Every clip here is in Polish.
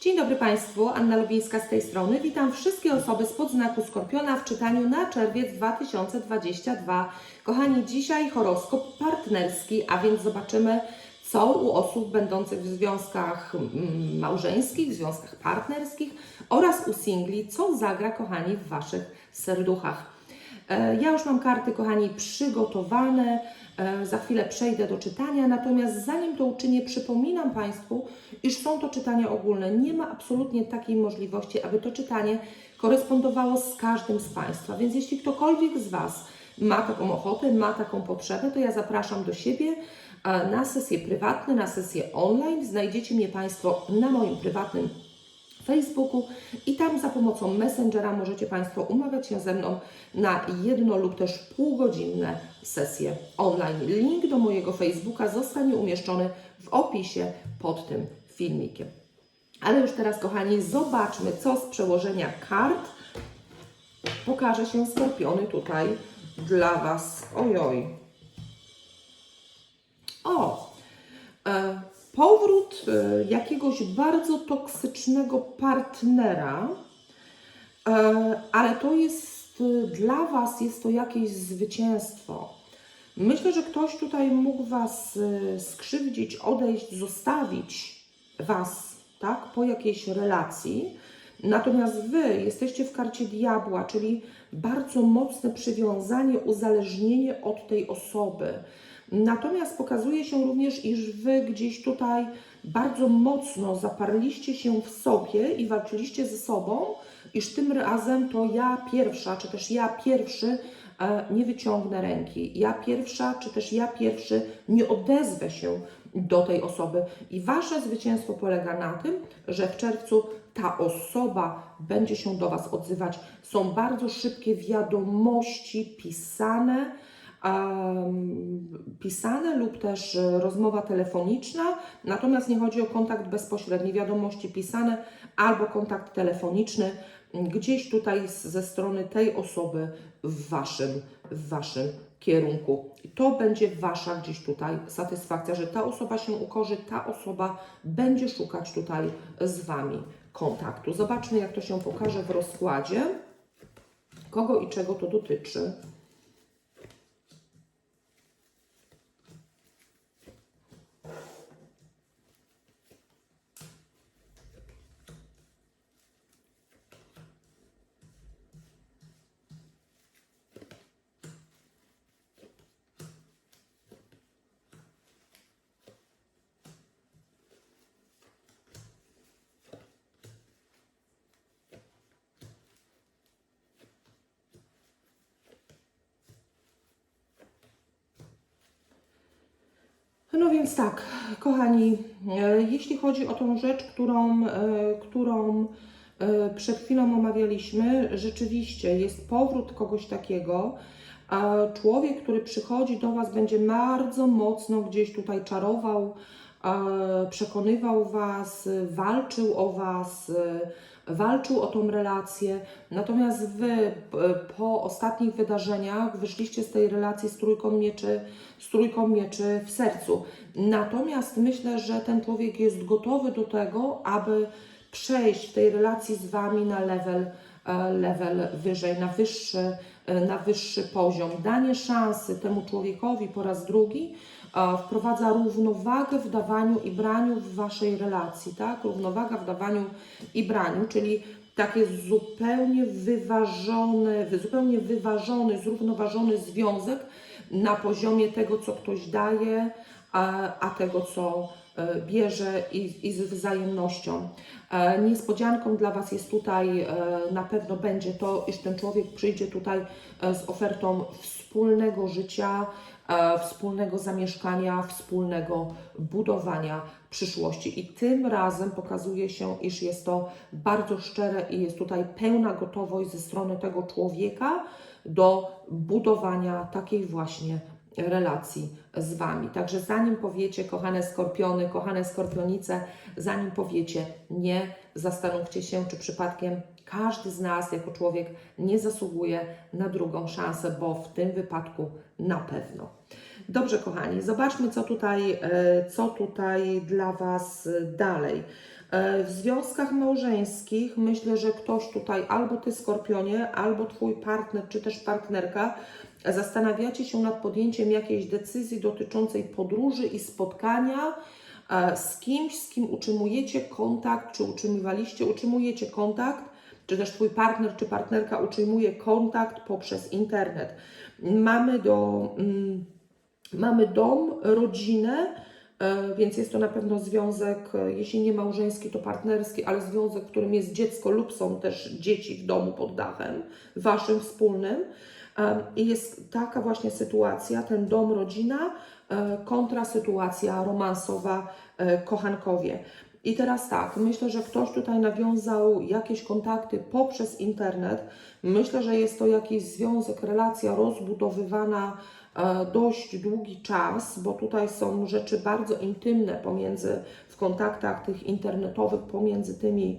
Dzień dobry Państwu, Anna Lubińska z tej strony. Witam wszystkie osoby spod znaku Skorpiona w czytaniu na czerwiec 2022. Kochani, dzisiaj horoskop partnerski, a więc zobaczymy, co u osób będących w związkach mm, małżeńskich, w związkach partnerskich oraz u singli, co zagra, kochani, w Waszych serduchach. E, Ja już mam karty, kochani, przygotowane. E, Za chwilę przejdę do czytania, natomiast zanim to uczynię, przypominam Państwu, iż są to czytania ogólne. Nie ma absolutnie takiej możliwości, aby to czytanie korespondowało z każdym z Państwa. Więc jeśli ktokolwiek z Was ma taką ochotę, ma taką potrzebę, to ja zapraszam do siebie e, na sesje prywatne, na sesje online. Znajdziecie mnie Państwo na moim prywatnym Facebooku i tam za pomocą Messengera możecie Państwo umawiać się ze mną na jedno lub też półgodzinne sesje online. Link do mojego Facebooka zostanie umieszczony w opisie pod tym filmikiem. Ale już teraz, kochani, zobaczmy, co z przełożenia kart pokaże się skorpiony tutaj dla Was. Ojoj. O! E, powrót e, jakiegoś bardzo toksycznego partnera, e, ale to jest e, dla Was jest to jakieś zwycięstwo. Myślę, że ktoś tutaj mógł Was skrzywdzić, odejść, zostawić Was, tak, po jakiejś relacji. Natomiast Wy jesteście w karcie diabła, czyli bardzo mocne przywiązanie, uzależnienie od tej osoby. Natomiast pokazuje się również, iż Wy gdzieś tutaj bardzo mocno zaparliście się w sobie i walczyliście ze sobą, iż tym razem to ja pierwsza, czy też ja pierwszy e, nie wyciągnę ręki. Ja pierwsza, czy też ja pierwszy nie odezwę się do tej osoby. I Wasze zwycięstwo polega na tym, że w czerwcu ta osoba będzie się do Was odzywać. Są bardzo szybkie wiadomości pisane, pisane lub też e, rozmowa telefoniczna, natomiast nie chodzi o kontakt bezpośredni, wiadomości pisane albo kontakt telefoniczny gdzieś tutaj ze strony tej osoby w waszym, w waszym kierunku. To będzie wasza gdzieś tutaj satysfakcja, że ta osoba się ukorzy, ta osoba będzie szukać tutaj z wami kontaktu. Zobaczmy, jak to się pokaże w rozkładzie. Kogo i czego to dotyczy. No więc tak, kochani, e, jeśli chodzi o tą rzecz, którą, e, którą e, przed chwilą omawialiśmy, rzeczywiście jest powrót kogoś takiego. a Człowiek, który przychodzi do Was, będzie bardzo mocno gdzieś tutaj czarował, przekonywał Was, walczył o Was, e, walczył o tą relację. Natomiast Wy e, po ostatnich wydarzeniach wyszliście z tej relacji z trójką mieczy, z trójką mieczy w sercu. Natomiast myślę, że ten człowiek jest gotowy do tego, aby przejść w tej relacji z Wami na level, e, level wyżej, na wyższy, e, na wyższy poziom. Danie szansy temu człowiekowi po raz drugi e, wprowadza równowagę w dawaniu i braniu w Waszej relacji, tak? Równowaga w dawaniu i braniu, czyli takie zupełnie wyważony, wy- zupełnie wyważony, zrównoważony związek na poziomie tego, co ktoś daje, a, a tego, co e, bierze i, i z wzajemnością. E, Niespodzianką dla Was jest tutaj, e, na pewno będzie to, iż ten człowiek przyjdzie tutaj e, z ofertą wspólnego życia, e, wspólnego zamieszkania, wspólnego budowania przyszłości. I tym razem pokazuje się, iż jest to bardzo szczere i jest tutaj pełna gotowość ze strony tego człowieka do budowania takiej właśnie relacji z Wami. Także zanim powiecie, kochane skorpiony, kochane skorpionice, zanim powiecie nie, zastanówcie się, czy przypadkiem każdy z nas jako człowiek nie zasługuje na drugą szansę, bo w tym wypadku na pewno. Dobrze, kochani, zobaczmy, co tutaj, e, co tutaj dla Was dalej. E, W związkach małżeńskich myślę, że ktoś tutaj, albo ty skorpionie, albo twój partner, czy też partnerka, zastanawiacie się nad podjęciem jakiejś decyzji dotyczącej podróży i spotkania e, z kimś, z kim utrzymujecie kontakt, czy utrzymywaliście, utrzymujecie kontakt, czy też twój partner, czy partnerka utrzymuje kontakt poprzez internet. Mamy do. Mm, Mamy dom, rodzinę, e, więc jest to na pewno związek, e, jeśli nie małżeński, to partnerski, ale związek, w którym jest dziecko lub są też dzieci w domu pod dachem, waszym wspólnym. E, I jest taka właśnie sytuacja, ten dom, rodzina, e, kontra sytuacja romansowa, e, kochankowie. I teraz tak, myślę, że ktoś tutaj nawiązał jakieś kontakty poprzez internet. Myślę, że jest to jakiś związek, relacja rozbudowywana dość długi czas, bo tutaj są rzeczy bardzo intymne pomiędzy, w kontaktach tych internetowych pomiędzy tymi,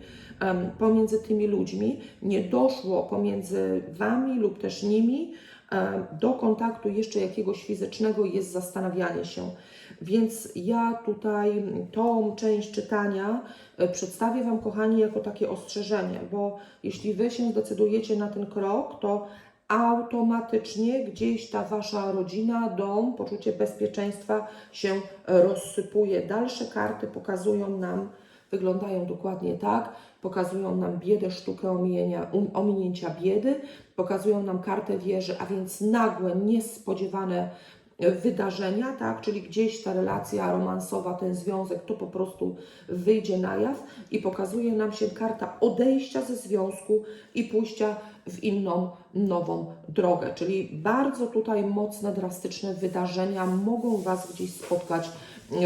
pomiędzy tymi ludźmi. Nie doszło pomiędzy Wami lub też nimi do kontaktu jeszcze jakiegoś fizycznego, jest zastanawianie się. Więc ja tutaj tą część czytania e, przedstawię Wam, kochani, jako takie ostrzeżenie, bo jeśli Wy się zdecydujecie na ten krok, to automatycznie gdzieś ta Wasza rodzina, dom, poczucie bezpieczeństwa się rozsypuje. Dalsze karty pokazują nam, wyglądają dokładnie tak, pokazują nam biedę, sztukę omijenia, um, ominięcia biedy, pokazują nam kartę wieży, a więc nagłe, niespodziewane wydarzenia, tak, czyli gdzieś ta relacja romansowa, ten związek, to po prostu wyjdzie na jaw i pokazuje nam się karta odejścia ze związku i pójścia w inną, nową drogę. Czyli bardzo tutaj mocne, drastyczne wydarzenia mogą Was gdzieś spotkać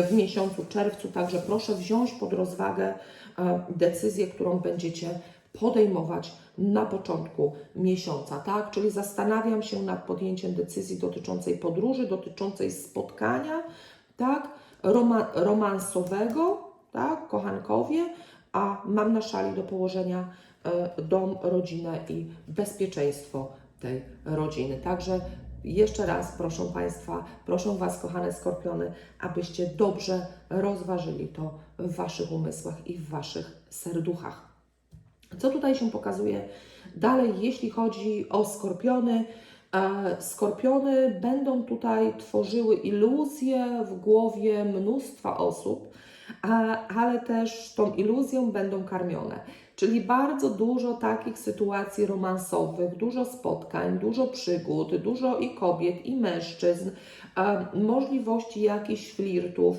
w miesiącu czerwcu, także proszę wziąć pod rozwagę e, decyzję, którą będziecie podejmować na początku miesiąca, tak? Czyli zastanawiam się nad podjęciem decyzji dotyczącej podróży, dotyczącej spotkania, tak? Roma, romansowego, tak? Kochankowie, a mam na szali do położenia e, dom, rodzinę i bezpieczeństwo tej rodziny. Także jeszcze raz proszę Państwa, proszę Was, kochane skorpiony, abyście dobrze rozważyli to w Waszych umysłach i w Waszych serduchach. Co tutaj się pokazuje dalej, jeśli chodzi o skorpiony? E, Skorpiony będą tutaj tworzyły iluzje w głowie mnóstwa osób, ale też tą iluzją będą karmione. Czyli bardzo dużo takich sytuacji romansowych, dużo spotkań, dużo przygód, dużo i kobiet, i mężczyzn, e, możliwości jakichś flirtów.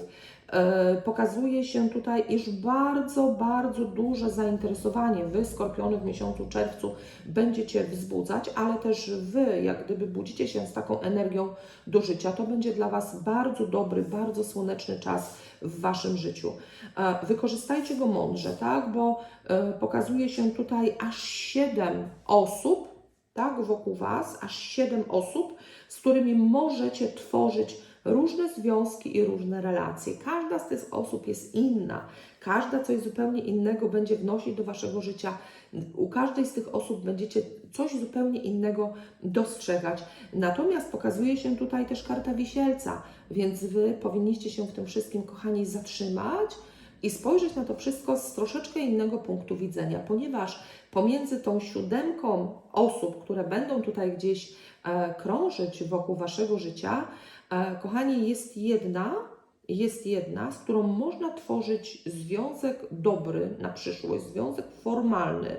E, Pokazuje się tutaj, iż bardzo, bardzo duże zainteresowanie Wy, Skorpiony, w miesiącu czerwcu będziecie wzbudzać, ale też Wy, jak gdyby budzicie się z taką energią do życia, to będzie dla Was bardzo dobry, bardzo słoneczny czas w Waszym życiu. E, Wykorzystajcie go mądrze, tak? Bo e, pokazuje się tutaj aż 7 osób, tak, wokół Was, aż 7 osób, z którymi możecie tworzyć różne związki i różne relacje. Każda z tych osób jest inna, każda coś zupełnie innego będzie wnosić do Waszego życia. U każdej z tych osób będziecie coś zupełnie innego dostrzegać. Natomiast pokazuje się tutaj też karta wisielca, więc Wy powinniście się w tym wszystkim, kochani, zatrzymać i spojrzeć na to wszystko z troszeczkę innego punktu widzenia, ponieważ pomiędzy tą siódemką osób, które będą tutaj gdzieś krążyć wokół Waszego życia, e, kochani, jest jedna, jest jedna, z którą można tworzyć związek dobry na przyszłość, związek formalny.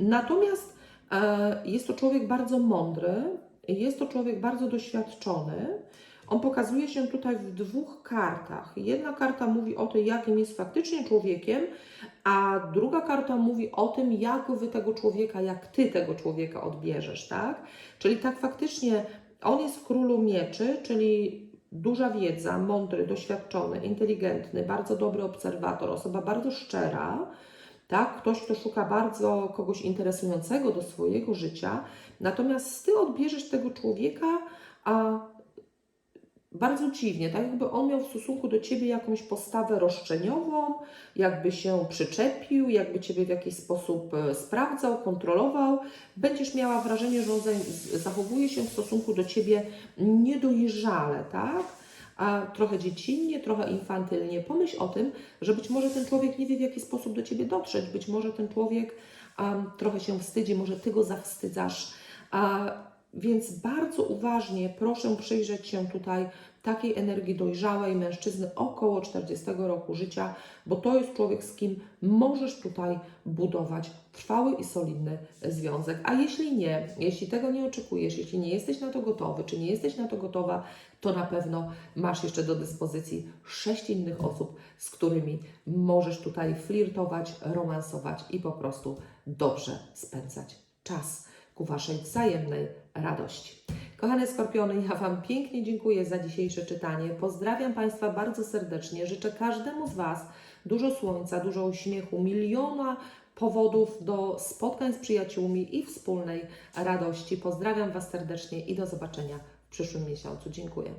Natomiast e, jest to człowiek bardzo mądry, jest to człowiek bardzo doświadczony. On pokazuje się tutaj w dwóch kartach. Jedna karta mówi o tym, jakim jest faktycznie człowiekiem, a druga karta mówi o tym, jak wy tego człowieka, jak ty tego człowieka odbierzesz, tak? Czyli tak faktycznie on jest w królu mieczy, czyli duża wiedza, mądry, doświadczony, inteligentny, bardzo dobry obserwator, osoba bardzo szczera, tak? Ktoś, kto szuka bardzo kogoś interesującego do swojego życia, natomiast ty odbierzesz tego człowieka, a bardzo dziwnie, tak jakby on miał w stosunku do Ciebie jakąś postawę roszczeniową, jakby się przyczepił, jakby Ciebie w jakiś sposób e, sprawdzał, kontrolował. Będziesz miała wrażenie, że on zachowuje się w stosunku do Ciebie niedojrzale, tak? a trochę dziecinnie, trochę infantylnie. Pomyśl o tym, że być może ten człowiek nie wie, w jaki sposób do ciebie dotrzeć, być może ten człowiek um, trochę się wstydzi, może ty go zawstydzasz. A, więc bardzo uważnie proszę przyjrzeć się tutaj takiej energii dojrzałej mężczyzny około 40 roku życia, bo to jest człowiek, z kim możesz tutaj budować trwały i solidny związek. A jeśli nie, jeśli tego nie oczekujesz, jeśli nie jesteś na to gotowy, czy nie jesteś na to gotowa, to na pewno masz jeszcze do dyspozycji sześć innych osób, z którymi możesz tutaj flirtować, romansować i po prostu dobrze spędzać czas ku Waszej wzajemnej radości. Kochane Skorpiony, ja Wam pięknie dziękuję za dzisiejsze czytanie. Pozdrawiam Państwa bardzo serdecznie. Życzę każdemu z Was dużo słońca, dużo uśmiechu, miliona powodów do spotkań z przyjaciółmi i wspólnej radości. Pozdrawiam Was serdecznie i do zobaczenia w przyszłym miesiącu. Dziękuję.